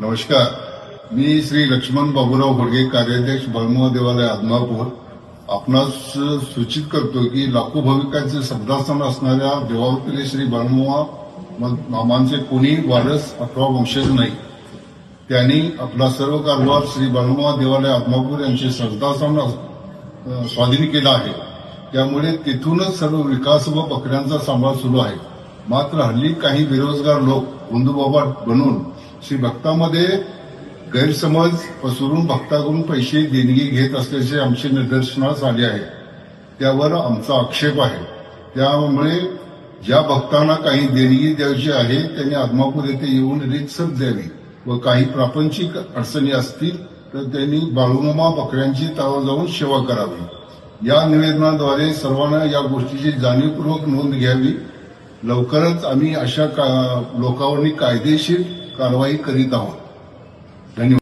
नमस्कार. मी श्री लक्ष्मण बाबूराव घोडगे कार्याध्यक्ष बळमोह देवालय आदमापूर. आपणास सूचित करतो की लाखो भाविकांचे श्रद्धास्थान असणाऱ्या देवावतीले श्री बळमोहा मामांचे कोणी वारस अथवा वंशज नाही. त्यांनी आपला सर्व कारभार श्री बळमोहा देवालय आदमापूर यांचे श्रद्धासन स्वाधीन केलं आहे. त्यामुळे तिथूनच सर्व विकास व बकऱ्यांचा सांभाळ सुरू आहे. मात्र हल्ली काही बेरोजगार लोक बंधुबाबा बनून श्री भक्तामध्ये गैरसमज पसरून भक्ताकडून पैसे देणगी घेत असल्याचे आमचे निदर्शनास आले आहे. त्यावर आमचा आक्षेप आहे. त्यामुळे ज्या भक्तांना काही देणगी द्यायची आहे त्यांनी आदमापूर येथे येऊन रितसर द्यावी व काही प्रापंचिक अडचणी असतील तर त्यांनी बाळूमामा बकऱ्यांची तळावर जाऊन सेवा करावी. या निवेदनाद्वारे सर्वांना या गोष्टीची जाणीवपूर्वक नोंद घ्यावी. लवकरच आम्ही अशा का- लोकांनी कायदेशीर कारवाई करीत आहोत. धन्यवाद.